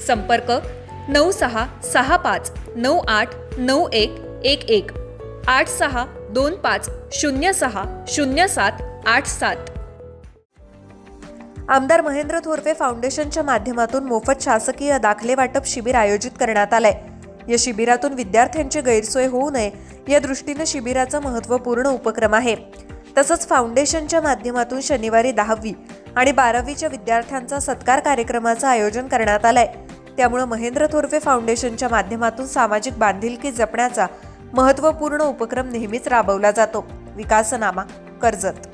संपर्क नऊ सहा सहा पाच नऊ आठ नऊ एक एक एक. आठ सहा दोन पाच शून्य सहा शून्य सात आठ सात. आमदार महेंद्र थोरवे फाउंडेशनच्या माध्यमातून मोफत शासकीय दाखले वाटप शिबिर आयोजित करण्यात आलंय. या शिबिरातून विद्यार्थ्यांची गैरसोय होऊ नये या दृष्टीनं शिबिराचा महत्त्वपूर्ण उपक्रम आहे. तसंच फाउंडेशनच्या माध्यमातून शनिवारी दहावी आणि बारावीच्या विद्यार्थ्यांचा सत्कार कार्यक्रमाचं आयोजन करण्यात आलंय. त्यामुळे महेंद्र थोरवे फाउंडेशनच्या माध्यमातून सामाजिक बांधिलकी जपण्याचा महत्त्वपूर्ण उपक्रम नेहमीच राबवला जातो. विकासनामा कर्जत